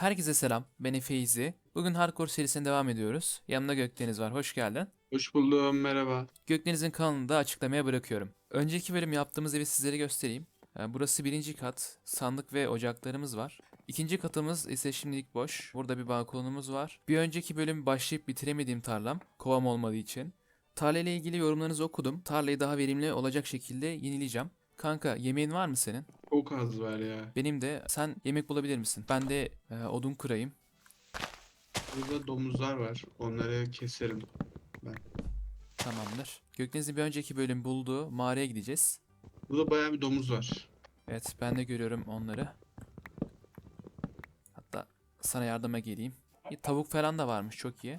Herkese selam. Ben Efe İzi. Bugün Hardcore serisine devam ediyoruz. Yanımda Gökdeniz var. Hoş geldin. Hoş buldum, merhaba. Gökdeniz'in kanalını da açıklamaya bırakıyorum. Önceki bölüm yaptığımız evi sizlere göstereyim. Ee, Burası birinci kat. Sandık ve ocaklarımız var. İkinci katımız ise şimdilik boş. Burada bir balkonumuz var. Bir önceki bölüm başlayıp bitiremediğim tarlam. Kovam olmadığı için. Tarla ile ilgili yorumlarınızı okudum. Tarlayı daha verimli olacak şekilde yenileyeceğim. Kanka yemeğin var mı senin? Çok az var ya. Benim de. Sen yemek bulabilir misin? Ben de e, odun kırayım. Burada domuzlar var. Onları keserim. Tamamdır. Gökdeniz'in bir önceki bölüm bulduğu mağaraya gideceğiz. Burada bayağı bir domuz var. Evet ben de görüyorum onları. Hatta sana yardıma geleyim. Bir tavuk falan da varmış çok iyi.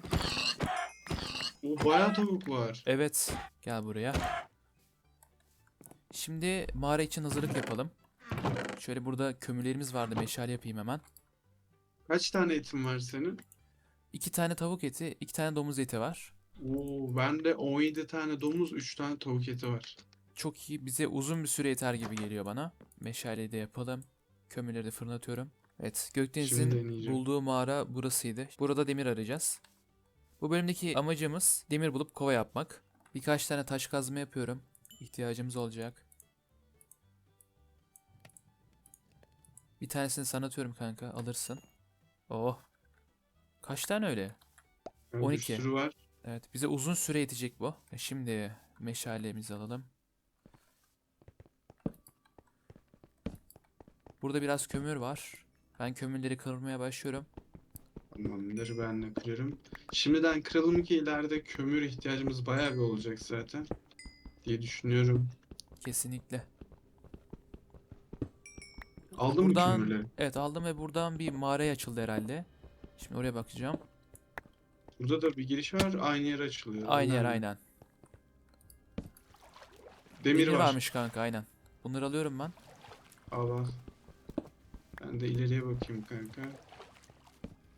O bayağı tavuk var. Evet gel buraya. Şimdi mağara için hazırlık yapalım. Şöyle burada kömürlerimiz vardı meşale yapayım hemen. Kaç tane etin var senin? İki tane tavuk eti, iki tane domuz eti var. Oo, bende 17 tane domuz, 3 tane tavuk eti var. Çok iyi bize uzun bir süre yeter gibi geliyor bana. Meşaleyi de yapalım. Kömürleri de fırına atıyorum. Evet Gökdeniz'in bulduğu mağara burasıydı. Burada demir arayacağız. Bu bölümdeki amacımız demir bulup kova yapmak. Birkaç tane taş kazma yapıyorum. İhtiyacımız olacak. Bir tanesini sana atıyorum kanka alırsın. Oh. Kaç tane öyle? Yani 12. Bir sürü var. Evet bize uzun süre yetecek bu. E Şimdi meşalemizi alalım. Burada biraz kömür var. Ben kömürleri kırmaya başlıyorum. Tamamdır, ben de kırarım. Şimdiden kıralım ki ileride kömür ihtiyacımız bayağı bir olacak zaten. Diye düşünüyorum. Kesinlikle. Aldın mı Buradan- kömürleri? Evet aldım ve buradan bir mağaraya açıldı herhalde. Şimdi oraya bakacağım. Burada da bir giriş var, aynı yer açılıyor. Aynı yer aynen. Demir, Demir var. varmış kanka aynen. Bunları alıyorum ben. Al al. Ben de ileriye bakayım kanka.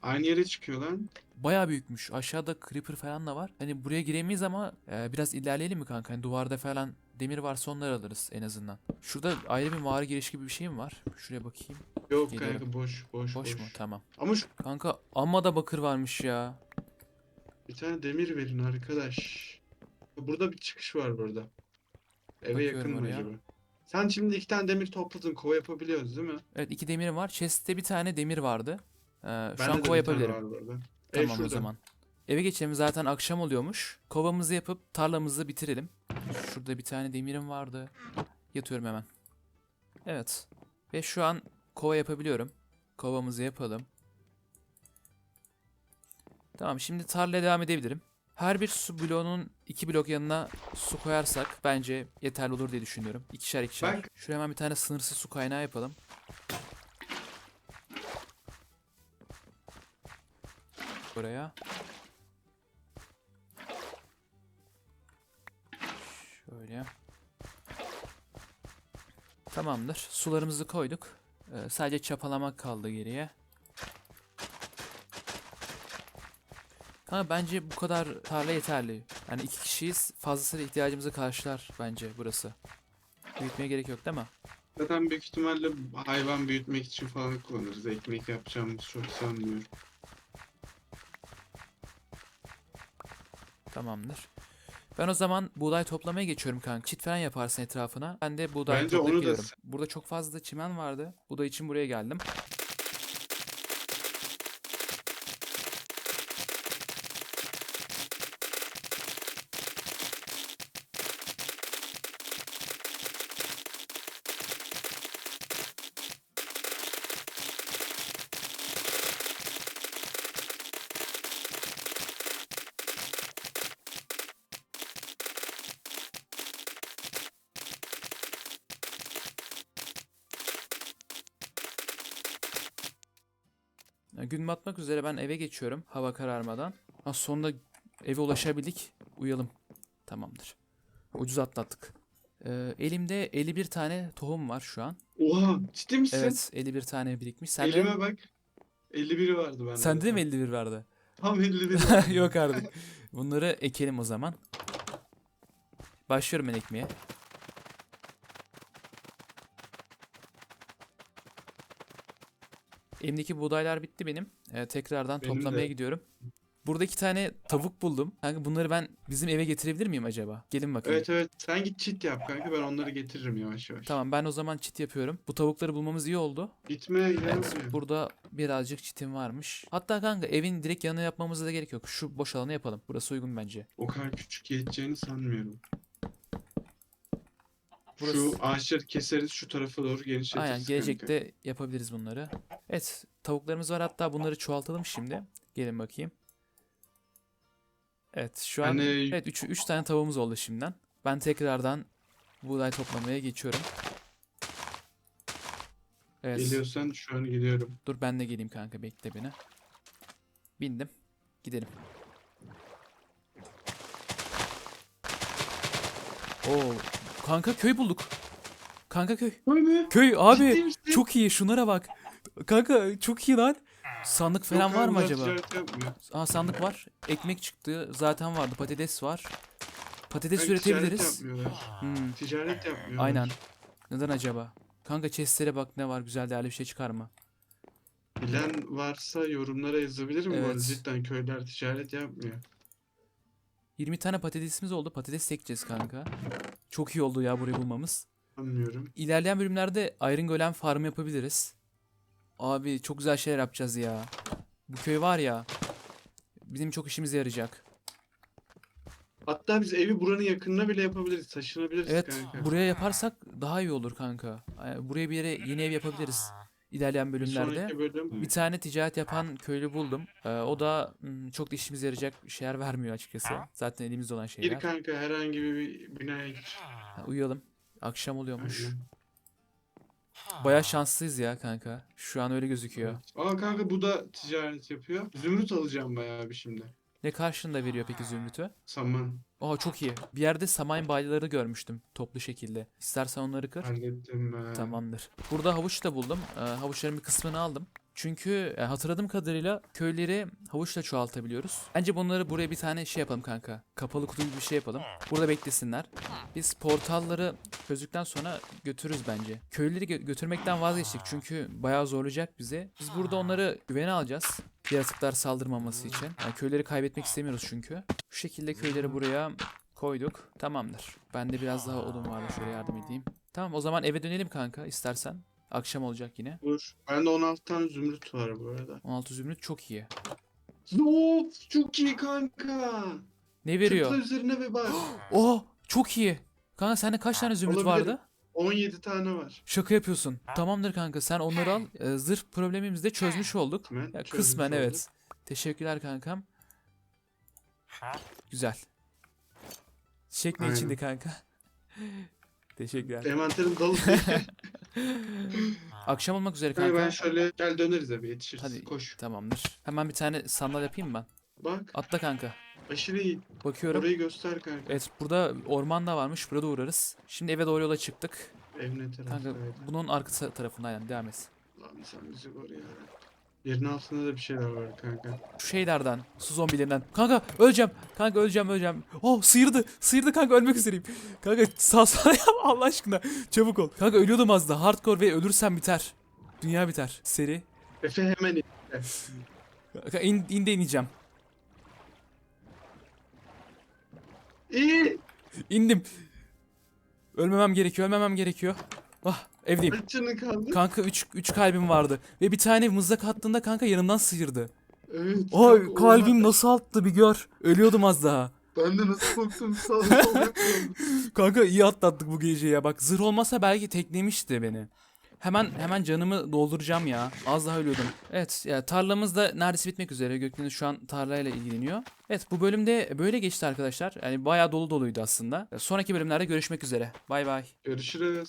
Aynı yere çıkıyor lan. Baya büyükmüş. Aşağıda creeper falan da var. Hani buraya giremeyiz ama e, biraz ilerleyelim mi kanka? Hani duvarda falan demir varsa onları alırız en azından. Şurada ayrı bir mağara giriş gibi bir şey mi var? Şuraya bakayım. Yok Geliyorum. kanka boş boş Boş boş. mu? Tamam. Ama şu Kanka amma da bakır varmış ya. bir tane demir verin arkadaş. Burada bir çıkış var burada. Eve yakın Bakıyorum mı oraya. acaba? Sen şimdi iki tane demir topladın. Kova yapabiliyoruz değil mi? Evet iki demirim var. Chest'te bir tane demir vardı. Ee, şu an de kova tane yapabilirim. var burada. Tamam o şurada. zaman. Eve geçelim zaten akşam oluyormuş. Kovamızı yapıp tarlamızı bitirelim. Şurada bir tane demirim vardı. Yatıyorum hemen. Evet. Ve şu an kova yapabiliyorum. Kovamızı yapalım. Tamam şimdi tarlaya devam edebilirim. Her bir su bloğunun iki blok yanına su koyarsak bence yeterli olur diye düşünüyorum. İkişer ikişer. Bak. Şuraya hemen bir tane sınırsız su kaynağı yapalım. Buraya. Şöyle. Tamamdır. Sularımızı koyduk. Ee, sadece çapalamak kaldı geriye. Kanka bence bu kadar tarla yeterli. Yani iki kişiyiz. Fazlasıyla ihtiyacımızı karşılar bence burası. Büyütmeye gerek yok değil mi? Zaten büyük ihtimalle hayvan büyütmek için falan kullanırız. Ekmek yapacağımız çok sanmıyorum. Tamamdır. Ben o zaman buğday toplamaya geçiyorum kanka. Çit falan yaparsın etrafına. Ben de buğday Bence toplayıp onu da geliyorum. s- Burada çok fazla çimen vardı. Buğday için buraya geldim. Gün batmak üzere ben eve geçiyorum hava kararmadan. Ha, sonunda eve ulaşabildik. Uyalım. Tamamdır. Ucuz atlattık. Ee, elimde 51 tane tohum var şu an. Oha ciddi misin? Evet 51 tane birikmiş. Sende, Elime bak. 51 vardı bende. sende de mi tam. 51 vardı? Tam 51. Yok artık. Bunları ekelim o zaman. Başlıyorum ben ekmeye. Elimdeki buğdaylar bitti benim. Ee, tekrardan Benim toplamaya de. gidiyorum. Burada iki tane tavuk buldum. Kanka bunları ben bizim eve getirebilir miyim acaba? Gelin bakayım. Evet evet sen git çit yap kanka ben onları getiririm yavaş yavaş. Tamam ben o zaman çit yapıyorum. Bu tavukları bulmamız iyi oldu. Gitmeye Evet, burada birazcık çitim varmış. Hatta kanka evin direkt yanına yapmamıza da gerek yok. Şu boş alanı yapalım. Burası uygun bence. O kadar küçük yeteceğini sanmıyorum. Şu Burası- ağaçları keseriz şu tarafa doğru genişletiriz Aynen kanka. gelecekte yapabiliriz bunları. Evet tavuklarımız var hatta bunları çoğaltalım şimdi. Gelin bakayım. Evet şu an Hani evet 3 3 tane tavuğumuz oldu şimdiden. Ben tekrardan buğday toplamaya geçiyorum. Evet. geliyorsan şu an gidiyorum. Dur ben de geleyim kanka bekle beni. Bindim. Gidelim. Oo, kanka köy bulduk. Kanka köy. Öyle mi? Köy abi. Ciddi misin? Çok iyi şunlara bak. Kanka çok iyi lan. Sandık falan Yok var abi, mı bunlar acaba? ticaret yapmıyor. Aa sandık var. Ekmek çıktı. Zaten vardı. Patates var. Patates Hayır, ticaret üretebiliriz. yapmıyorlar. Hmm, Ticaret yapmıyorlar. aynen. Neden acaba? Kanka chestlere bak ne var güzel değerli bir şey çıkar mı? Bilen varsa yorumlara yazabilir mi? Bu arada Evet. cidden köyler ticaret yapmıyor. 20 tane patatesimiz oldu. Patates ekeceğiz kanka. Çok iyi oldu ya burayı bulmamız. Anlıyorum. İlerleyen bölümlerde Iron Golem farm yapabiliriz. Abi çok güzel şeyler yapacağız ya. Bu köy var ya. Bizim çok işimize yarayacak. Hatta biz evi buranın yakınına bile yapabiliriz. Taşınabiliriz Evet, kanka. buraya yaparsak daha iyi olur kanka. Ee, Buraya bir yere yeni ev yapabiliriz. İlerleyen Bir bölümlerde. sonraki bölüm Bir tane ticaret yapan köylü buldum. Ee, o da hmm, çok da işimize yarayacak şeyler vermiyor açıkçası. Zaten elimizde olan gir şeyler. kanka herhangi bir binaya gir. Ha, Uyuyalım. Akşam oluyormuş. Baya şanslıyız ya kanka. Şu an öyle gözüküyor. Aa kanka bu da ticaret yapıyor. Zümrüt alacağım bayağı bir şimdi. Ne karşında veriyor peki zümrütü? Saman Aa çok iyi. Bir yerde saman bayları görmüştüm toplu şekilde. İstersen onları kır. hallettim ben. Tamamdır. Burada havuç da buldum. Ee, havuçların bir kısmını aldım. Çünkü e, hatırladığım kadarıyla köyleri havuçla çoğaltabiliyoruz. Bence bunları buraya bir tane şey yapalım kanka. Kapalı kutu gibi bir şey yapalım. Burada beklesinler. Biz portalları çözdükten sonra götürürüz bence. Köyleri gö- götürmekten vazgeçtik çünkü bayağı zorlayacak bizi. Biz burada onları güvene alacağız. Yaratıklar saldırmaması için. Yani köyleri kaybetmek istemiyoruz çünkü. Şu şekilde köyleri buraya koyduk. Tamamdır. Bende biraz daha odun vardı. Şöyle yardım edeyim. Tamam o zaman eve dönelim kanka istersen. Akşam olacak yine. Dur. Bende 16 tane zümrüt var bu arada. 16 zümrüt çok iyi. Of çok iyi kanka. Ne veriyor? Tıkla üzerine ve bak. Oh çok iyi. Kanka sende kaç tane zümrüt Olabilir. vardı? 17 tane var. Şaka yapıyorsun. Tamamdır kanka sen onları al. Ee, zırh problemimizi de çözmüş olduk. Kısmen, Ya, çözmüş kısmen olduk. evet. Teşekkürler kankam. Güzel. Çiçek ne Aynen. içindi kanka? Teşekkürler. Envanterim dolu. Akşam olmak üzere Kanka ben şöyle gel döneriz eve yetişiriz. Hadi. Koş. Tamamdır. Hemen bir tane sandal yapayım mı ben? Bak Atla kanka. Aşırı iyi. Bakıyorum. Orayı göster kanka. Evet burada orman da varmış. Burada uğrarız. Şimdi eve doğru yola çıktık. Ev ne Kanka bunun arka ta- tarafında aynen devam et. Lan sen bizi koru ya. Yerin altında da bir şeyler var kanka. Şu şeylerden, su zombilerinden. Kanka öleceğim. Kanka öleceğim öleceğim. Oh sıyırdı. Sıyırdı kanka ölmek üzereyim. Kanka sağ sağ yap Allah aşkına. Çabuk ol. Kanka ölüyordum az da. Hardcore ve ölürsem biter. Dünya biter. Seri. Efe hemen in. Kanka in, in de ineceğim. İyi. İndim. Ölmemem gerekiyor. Ölmemem gerekiyor. Ah evdeyim. Kaç canın kaldı? Kanka 3 3 kalbim vardı ve bir tane mızrak attığında kanka yanımdan sıyırdı. evet. Ay kanka, kalbim oha. nasıl attı bir gör. Ölüyordum az daha. Ben de nasıl korktum sağ. Kanka iyi atlattık bu geceyi ya. Bak zırh olmasa belki teklemişti beni. Hemen hemen canımı dolduracağım ya. Az daha ölüyordum. Evet ya tarlamız da neredeyse bitmek üzere. Gökdeniz şu an tarlayla ilgileniyor. Evet bu bölümde böyle geçti arkadaşlar. Yani bayağı dolu doluydu aslında. Sonraki bölümlerde görüşmek üzere. Bay bay. Görüşürüz.